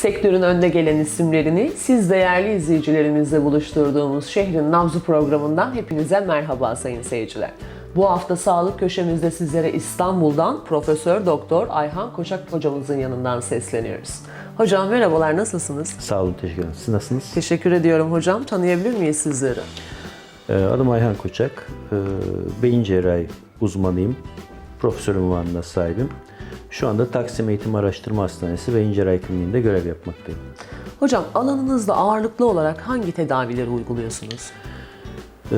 Sektörün önde gelen isimlerini siz değerli izleyicilerimizle buluşturduğumuz Şehrin Nabzı programından hepinize merhaba sayın seyirciler. Bu hafta sağlık köşemizde sizlere İstanbul'dan Profesör Doktor Ayhan Koçak hocamızın yanından sesleniyoruz. Hocam merhabalar nasılsınız? Sağ olun, teşekkür ederim. Siz nasılsınız? Teşekkür ediyorum hocam. Tanıyabilir miyiz sizleri? Ee, Adım Ayhan Koçak. Ee, Beyin cerrahi uzmanıyım. Profesör unvanına sahibim. Şu anda Taksim Eğitim Araştırma Hastanesi Beyin Cerrahi Kliniğinde görev yapmaktayım. Hocam alanınızda ağırlıklı olarak hangi tedavileri uyguluyorsunuz? Ee,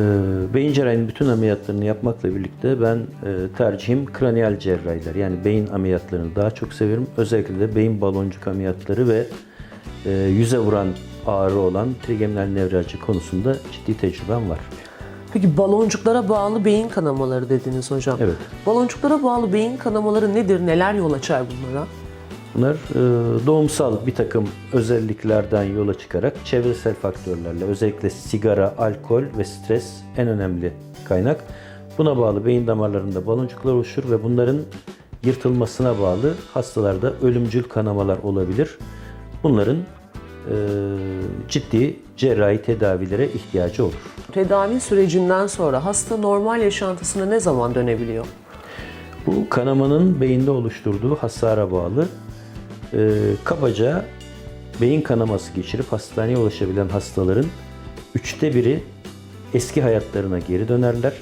Beyin cerrahinin bütün ameliyatlarını yapmakla birlikte ben e, tercihim kraniyal cerrahiler. Yani beyin ameliyatlarını daha çok severim. Özellikle de beyin baloncuk ameliyatları ve e, yüze vuran ağrı olan trigeminal nevralji konusunda ciddi tecrübem var. Peki baloncuklara bağlı beyin kanamaları dediniz hocam. Evet. Baloncuklara bağlı beyin kanamaları nedir? Neler yol açar bunlara? Bunlar e, doğumsal bir takım özelliklerden yola çıkarak çevresel faktörlerle özellikle sigara, alkol ve stres en önemli kaynak. Buna bağlı beyin damarlarında baloncuklar oluşur ve bunların yırtılmasına bağlı hastalarda ölümcül kanamalar olabilir. Bunların e, ciddi cerrahi tedavilere ihtiyacı olur. Tedavi sürecinden sonra hasta normal yaşantısına ne zaman dönebiliyor? Bu kanamanın beyinde oluşturduğu hasara bağlı. Ee, kabaca beyin kanaması geçirip hastaneye ulaşabilen hastaların üçte biri eski hayatlarına geri dönerler.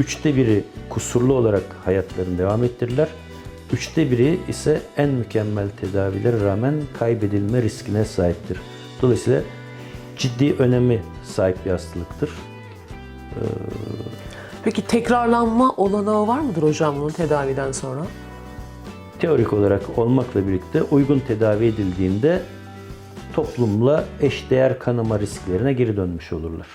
Üçte biri kusurlu olarak hayatlarını devam ettirirler. Üçte biri ise en mükemmel tedavilere rağmen kaybedilme riskine sahiptir. Dolayısıyla ciddi önemi sahip bir hastalıktır. Peki tekrarlanma olanağı var mıdır hocam bunun tedaviden sonra? teorik olarak olmakla birlikte uygun tedavi edildiğinde toplumla eşdeğer kanama risklerine geri dönmüş olurlar.